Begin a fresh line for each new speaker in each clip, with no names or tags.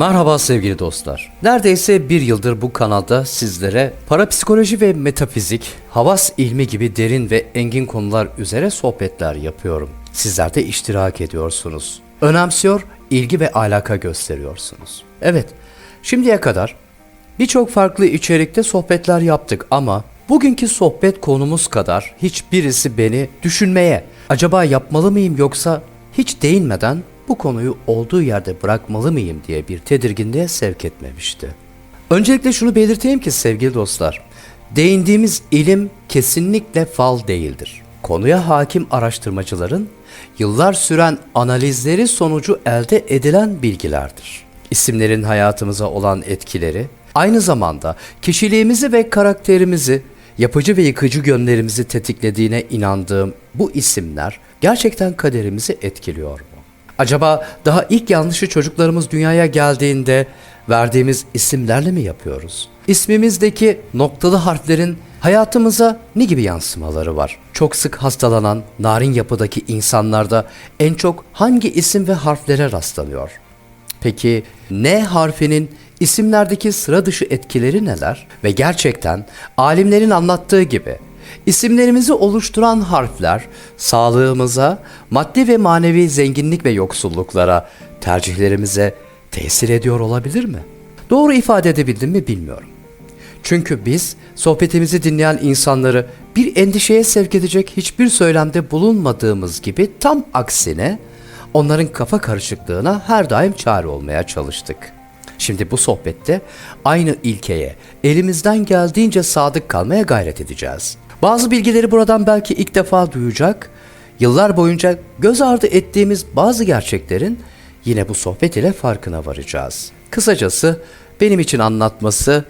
Merhaba sevgili dostlar. Neredeyse bir yıldır bu kanalda sizlere parapsikoloji ve metafizik, havas ilmi gibi derin ve engin konular üzere sohbetler yapıyorum. Sizler de iştirak ediyorsunuz. Önemsiyor, ilgi ve alaka gösteriyorsunuz. Evet, şimdiye kadar birçok farklı içerikte sohbetler yaptık ama bugünkü sohbet konumuz kadar hiçbirisi beni düşünmeye, acaba yapmalı mıyım yoksa hiç değinmeden bu konuyu olduğu yerde bırakmalı mıyım diye bir tedirginliğe sevk etmemişti. Öncelikle şunu belirteyim ki sevgili dostlar, değindiğimiz ilim kesinlikle fal değildir. Konuya hakim araştırmacıların yıllar süren analizleri sonucu elde edilen bilgilerdir. İsimlerin hayatımıza olan etkileri, aynı zamanda kişiliğimizi ve karakterimizi, yapıcı ve yıkıcı yönlerimizi tetiklediğine inandığım bu isimler gerçekten kaderimizi etkiliyor? Acaba daha ilk yanlışı çocuklarımız dünyaya geldiğinde verdiğimiz isimlerle mi yapıyoruz? İsmimizdeki noktalı harflerin hayatımıza ne gibi yansımaları var? Çok sık hastalanan narin yapıdaki insanlarda en çok hangi isim ve harflere rastlanıyor? Peki N harfinin isimlerdeki sıra dışı etkileri neler? Ve gerçekten alimlerin anlattığı gibi isimlerimizi oluşturan harfler sağlığımıza, maddi ve manevi zenginlik ve yoksulluklara, tercihlerimize tesir ediyor olabilir mi? Doğru ifade edebildim mi bilmiyorum. Çünkü biz sohbetimizi dinleyen insanları bir endişeye sevk edecek hiçbir söylemde bulunmadığımız gibi tam aksine onların kafa karışıklığına her daim çare olmaya çalıştık. Şimdi bu sohbette aynı ilkeye elimizden geldiğince sadık kalmaya gayret edeceğiz. Bazı bilgileri buradan belki ilk defa duyacak, yıllar boyunca göz ardı ettiğimiz bazı gerçeklerin yine bu sohbet ile farkına varacağız. Kısacası benim için anlatması,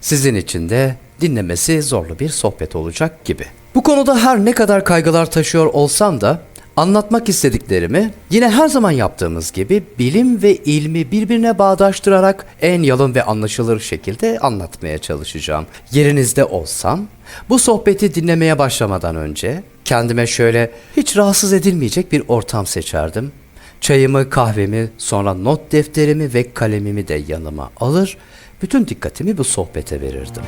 sizin için de dinlemesi zorlu bir sohbet olacak gibi. Bu konuda her ne kadar kaygılar taşıyor olsam da anlatmak istediklerimi yine her zaman yaptığımız gibi bilim ve ilmi birbirine bağdaştırarak en yalın ve anlaşılır şekilde anlatmaya çalışacağım. Yerinizde olsam bu sohbeti dinlemeye başlamadan önce kendime şöyle hiç rahatsız edilmeyecek bir ortam seçerdim. Çayımı, kahvemi, sonra not defterimi ve kalemimi de yanıma alır, bütün dikkatimi bu sohbete verirdim.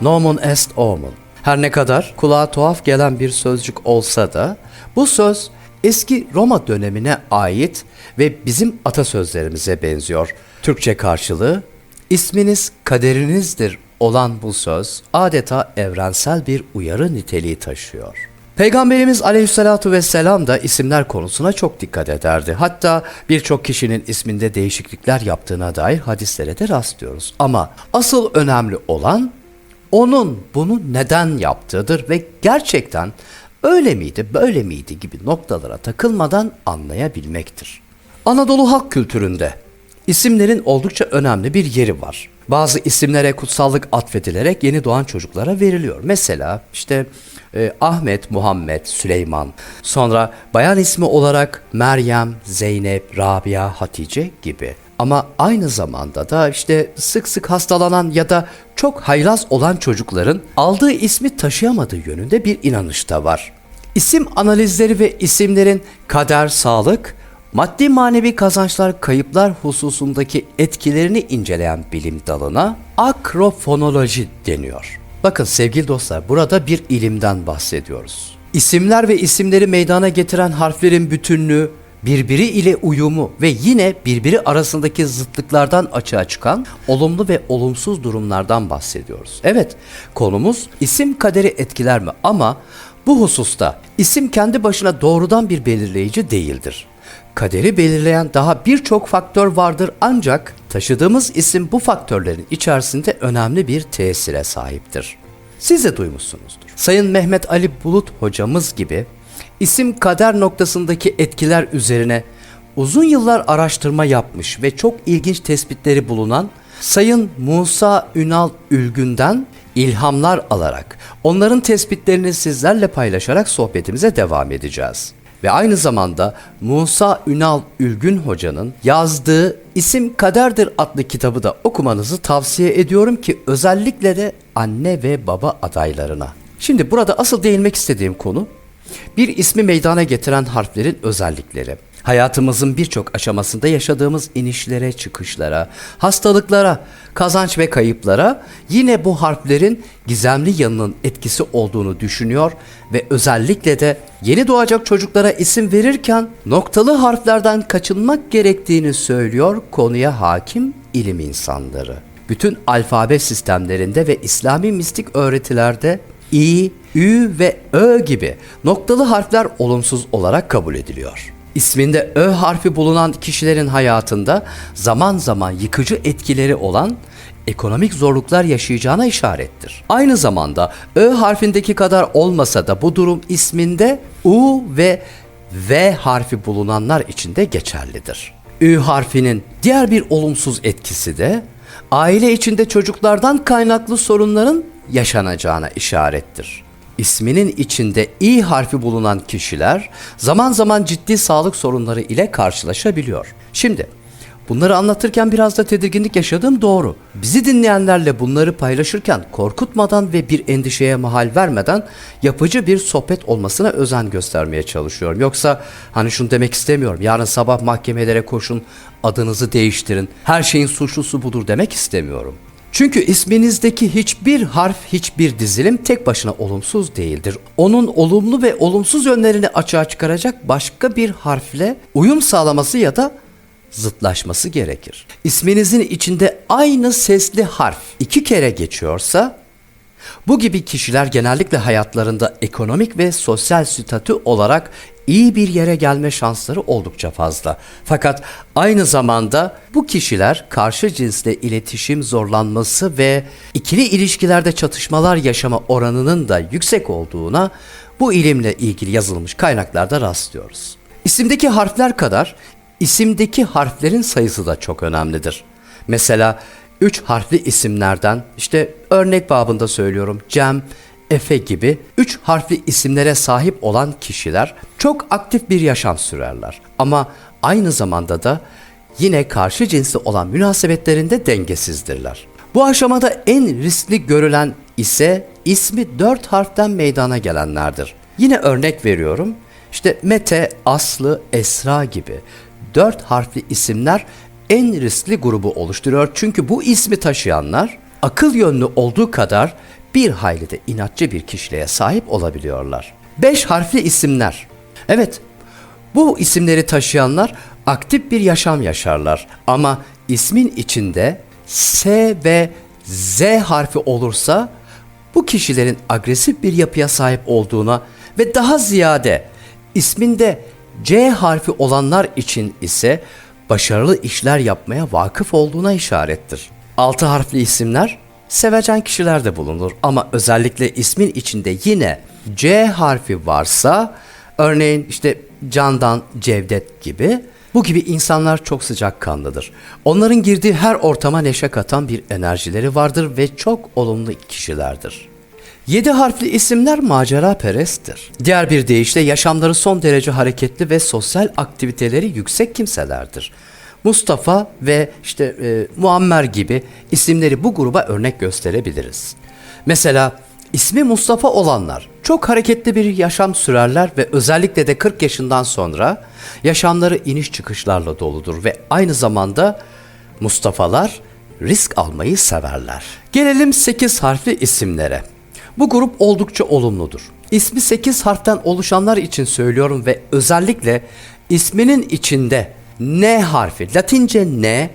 Nomen est omen. Her ne kadar kulağa tuhaf gelen bir sözcük olsa da bu söz eski Roma dönemine ait ve bizim atasözlerimize benziyor. Türkçe karşılığı isminiz kaderinizdir olan bu söz adeta evrensel bir uyarı niteliği taşıyor. Peygamberimiz aleyhissalatu vesselam da isimler konusuna çok dikkat ederdi. Hatta birçok kişinin isminde değişiklikler yaptığına dair hadislere de rastlıyoruz. Ama asıl önemli olan onun bunu neden yaptığıdır ve gerçekten öyle miydi, böyle miydi gibi noktalara takılmadan anlayabilmektir. Anadolu halk kültüründe isimlerin oldukça önemli bir yeri var. Bazı isimlere kutsallık atfedilerek yeni doğan çocuklara veriliyor. Mesela işte e, Ahmet, Muhammed, Süleyman. Sonra bayan ismi olarak Meryem, Zeynep, Rabia, Hatice gibi. Ama aynı zamanda da işte sık sık hastalanan ya da çok haylaz olan çocukların aldığı ismi taşıyamadığı yönünde bir inanış da var. İsim analizleri ve isimlerin kader, sağlık, maddi manevi kazançlar, kayıplar hususundaki etkilerini inceleyen bilim dalına akrofonoloji deniyor. Bakın sevgili dostlar burada bir ilimden bahsediyoruz. İsimler ve isimleri meydana getiren harflerin bütünlüğü, birbiri ile uyumu ve yine birbiri arasındaki zıtlıklardan açığa çıkan olumlu ve olumsuz durumlardan bahsediyoruz. Evet, konumuz isim kaderi etkiler mi? Ama bu hususta isim kendi başına doğrudan bir belirleyici değildir. Kaderi belirleyen daha birçok faktör vardır ancak taşıdığımız isim bu faktörlerin içerisinde önemli bir tesire sahiptir. Siz de duymuşsunuzdur. Sayın Mehmet Ali Bulut hocamız gibi isim kader noktasındaki etkiler üzerine uzun yıllar araştırma yapmış ve çok ilginç tespitleri bulunan Sayın Musa Ünal Ülgün'den ilhamlar alarak onların tespitlerini sizlerle paylaşarak sohbetimize devam edeceğiz. Ve aynı zamanda Musa Ünal Ülgün Hoca'nın yazdığı İsim Kaderdir adlı kitabı da okumanızı tavsiye ediyorum ki özellikle de anne ve baba adaylarına. Şimdi burada asıl değinmek istediğim konu bir ismi meydana getiren harflerin özellikleri. Hayatımızın birçok aşamasında yaşadığımız inişlere, çıkışlara, hastalıklara, kazanç ve kayıplara yine bu harflerin gizemli yanının etkisi olduğunu düşünüyor ve özellikle de yeni doğacak çocuklara isim verirken noktalı harflerden kaçınmak gerektiğini söylüyor konuya hakim ilim insanları. Bütün alfabe sistemlerinde ve İslami mistik öğretilerde i, ü ve ö gibi noktalı harfler olumsuz olarak kabul ediliyor. İsminde Ö harfi bulunan kişilerin hayatında zaman zaman yıkıcı etkileri olan ekonomik zorluklar yaşayacağına işarettir. Aynı zamanda Ö harfindeki kadar olmasa da bu durum isminde U ve V harfi bulunanlar için de geçerlidir. Ü harfinin diğer bir olumsuz etkisi de aile içinde çocuklardan kaynaklı sorunların yaşanacağına işarettir. İsminin içinde İ harfi bulunan kişiler zaman zaman ciddi sağlık sorunları ile karşılaşabiliyor. Şimdi bunları anlatırken biraz da tedirginlik yaşadığım doğru. Bizi dinleyenlerle bunları paylaşırken korkutmadan ve bir endişeye mahal vermeden yapıcı bir sohbet olmasına özen göstermeye çalışıyorum. Yoksa hani şunu demek istemiyorum. Yarın sabah mahkemelere koşun, adınızı değiştirin, her şeyin suçlusu budur demek istemiyorum. Çünkü isminizdeki hiçbir harf, hiçbir dizilim tek başına olumsuz değildir. Onun olumlu ve olumsuz yönlerini açığa çıkaracak başka bir harfle uyum sağlaması ya da zıtlaşması gerekir. İsminizin içinde aynı sesli harf iki kere geçiyorsa bu gibi kişiler genellikle hayatlarında ekonomik ve sosyal statü olarak iyi bir yere gelme şansları oldukça fazla. Fakat aynı zamanda bu kişiler karşı cinsle iletişim zorlanması ve ikili ilişkilerde çatışmalar yaşama oranının da yüksek olduğuna bu ilimle ilgili yazılmış kaynaklarda rastlıyoruz. İsimdeki harfler kadar isimdeki harflerin sayısı da çok önemlidir. Mesela üç harfli isimlerden işte örnek babında söylüyorum Cem, Efe gibi üç harfli isimlere sahip olan kişiler çok aktif bir yaşam sürerler. Ama aynı zamanda da yine karşı cinsli olan münasebetlerinde dengesizdirler. Bu aşamada en riskli görülen ise ismi dört harften meydana gelenlerdir. Yine örnek veriyorum. İşte Mete, Aslı, Esra gibi dört harfli isimler en riskli grubu oluşturuyor. Çünkü bu ismi taşıyanlar akıl yönlü olduğu kadar bir hayli de inatçı bir kişiliğe sahip olabiliyorlar. Beş harfli isimler. Evet, bu isimleri taşıyanlar aktif bir yaşam yaşarlar. Ama ismin içinde S ve Z harfi olursa bu kişilerin agresif bir yapıya sahip olduğuna ve daha ziyade isminde C harfi olanlar için ise başarılı işler yapmaya vakıf olduğuna işarettir. Altı harfli isimler sevecen kişiler de bulunur ama özellikle ismin içinde yine C harfi varsa örneğin işte Candan Cevdet gibi bu gibi insanlar çok sıcakkanlıdır. Onların girdiği her ortama neşe katan bir enerjileri vardır ve çok olumlu kişilerdir. Yedi harfli isimler macera peresttir. Diğer bir deyişle yaşamları son derece hareketli ve sosyal aktiviteleri yüksek kimselerdir. Mustafa ve işte e, Muammer gibi isimleri bu gruba örnek gösterebiliriz. Mesela ismi Mustafa olanlar çok hareketli bir yaşam sürerler ve özellikle de 40 yaşından sonra yaşamları iniş çıkışlarla doludur ve aynı zamanda Mustafa'lar risk almayı severler. Gelelim 8 harfli isimlere. Bu grup oldukça olumludur. İsmi 8 harften oluşanlar için söylüyorum ve özellikle isminin içinde N harfi, Latince N,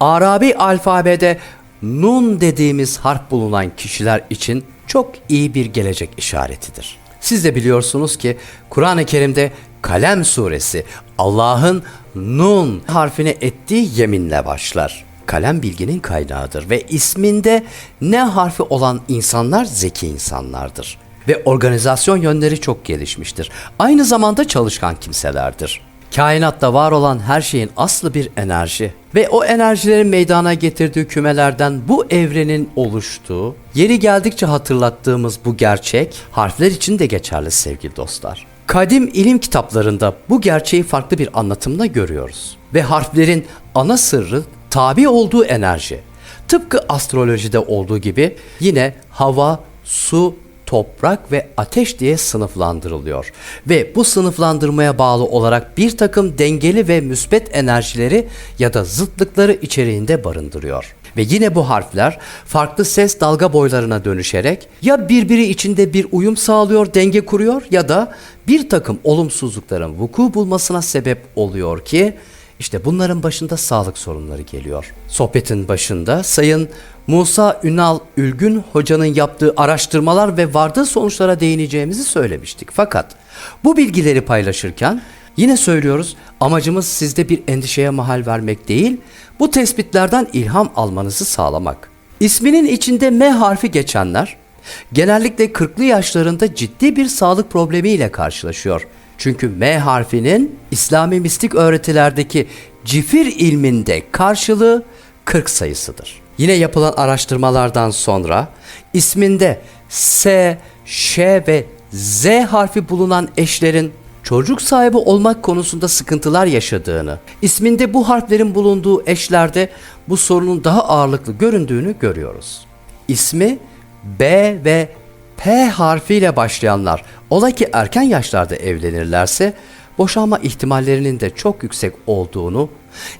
Arabi alfabede Nun dediğimiz harf bulunan kişiler için çok iyi bir gelecek işaretidir. Siz de biliyorsunuz ki Kur'an-ı Kerim'de Kalem suresi Allah'ın Nun harfine ettiği yeminle başlar. Kalem bilginin kaynağıdır ve isminde ne harfi olan insanlar zeki insanlardır ve organizasyon yönleri çok gelişmiştir. Aynı zamanda çalışkan kimselerdir. Kainatta var olan her şeyin aslı bir enerji ve o enerjilerin meydana getirdiği kümelerden bu evrenin oluştuğu, yeri geldikçe hatırlattığımız bu gerçek harfler için de geçerli sevgili dostlar. Kadim ilim kitaplarında bu gerçeği farklı bir anlatımda görüyoruz ve harflerin ana sırrı tabi olduğu enerji. Tıpkı astrolojide olduğu gibi yine hava, su, toprak ve ateş diye sınıflandırılıyor. Ve bu sınıflandırmaya bağlı olarak bir takım dengeli ve müsbet enerjileri ya da zıtlıkları içeriğinde barındırıyor. Ve yine bu harfler farklı ses dalga boylarına dönüşerek ya birbiri içinde bir uyum sağlıyor, denge kuruyor ya da bir takım olumsuzlukların vuku bulmasına sebep oluyor ki işte bunların başında sağlık sorunları geliyor. Sohbetin başında Sayın Musa Ünal Ülgün hocanın yaptığı araştırmalar ve vardığı sonuçlara değineceğimizi söylemiştik. Fakat bu bilgileri paylaşırken yine söylüyoruz amacımız sizde bir endişeye mahal vermek değil, bu tespitlerden ilham almanızı sağlamak. İsminin içinde M harfi geçenler genellikle 40'lı yaşlarında ciddi bir sağlık problemiyle karşılaşıyor. Çünkü M harfinin İslami mistik öğretilerdeki cifir ilminde karşılığı 40 sayısıdır. Yine yapılan araştırmalardan sonra isminde S, Ş ve Z harfi bulunan eşlerin çocuk sahibi olmak konusunda sıkıntılar yaşadığını, isminde bu harflerin bulunduğu eşlerde bu sorunun daha ağırlıklı göründüğünü görüyoruz. İsmi B ve P harfiyle başlayanlar ola ki erken yaşlarda evlenirlerse boşanma ihtimallerinin de çok yüksek olduğunu,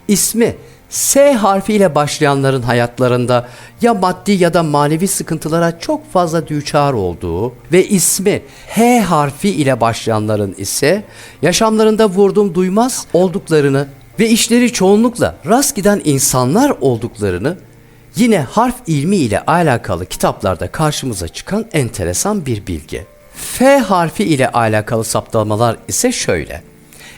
ismi S harfiyle başlayanların hayatlarında ya maddi ya da manevi sıkıntılara çok fazla düçar olduğu ve ismi H harfi ile başlayanların ise yaşamlarında vurdum duymaz olduklarını ve işleri çoğunlukla rast giden insanlar olduklarını Yine harf ilmi ile alakalı kitaplarda karşımıza çıkan enteresan bir bilgi. F harfi ile alakalı saptamalar ise şöyle.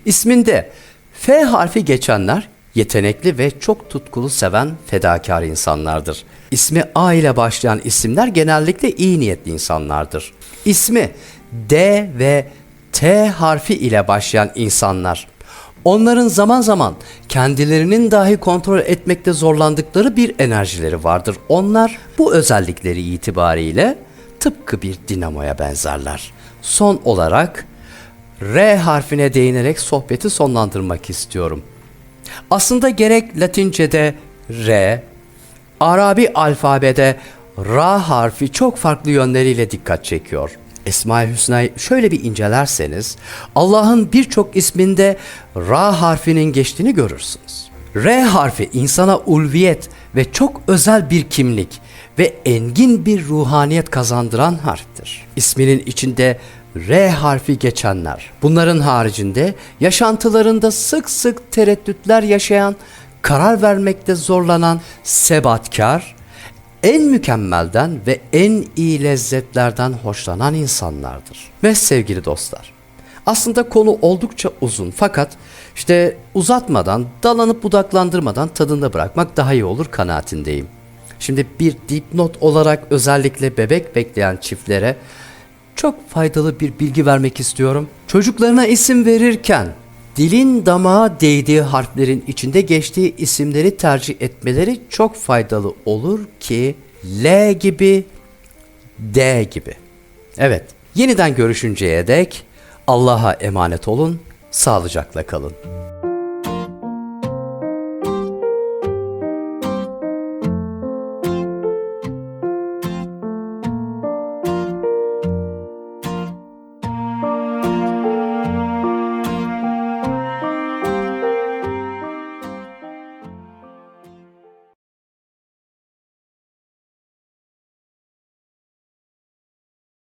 İsminde F harfi geçenler yetenekli ve çok tutkulu seven fedakar insanlardır. İsmi A ile başlayan isimler genellikle iyi niyetli insanlardır. İsmi D ve T harfi ile başlayan insanlar Onların zaman zaman kendilerinin dahi kontrol etmekte zorlandıkları bir enerjileri vardır. Onlar bu özellikleri itibariyle tıpkı bir dinamoya benzerler. Son olarak R harfine değinerek sohbeti sonlandırmak istiyorum. Aslında gerek Latince'de R, Arabi alfabede Ra harfi çok farklı yönleriyle dikkat çekiyor. Esma-i Hüsna'yı şöyle bir incelerseniz Allah'ın birçok isminde Ra harfinin geçtiğini görürsünüz. R harfi insana ulviyet ve çok özel bir kimlik ve engin bir ruhaniyet kazandıran harftir. İsminin içinde R harfi geçenler. Bunların haricinde yaşantılarında sık sık tereddütler yaşayan, karar vermekte zorlanan, sebatkar, en mükemmelden ve en iyi lezzetlerden hoşlanan insanlardır. Ve sevgili dostlar, aslında konu oldukça uzun fakat işte uzatmadan, dalanıp budaklandırmadan tadında bırakmak daha iyi olur kanaatindeyim. Şimdi bir dipnot olarak özellikle bebek bekleyen çiftlere çok faydalı bir bilgi vermek istiyorum. Çocuklarına isim verirken dilin damağa değdiği harflerin içinde geçtiği isimleri tercih etmeleri çok faydalı olur ki L gibi, D gibi. Evet, yeniden görüşünceye dek Allah'a emanet olun, sağlıcakla kalın.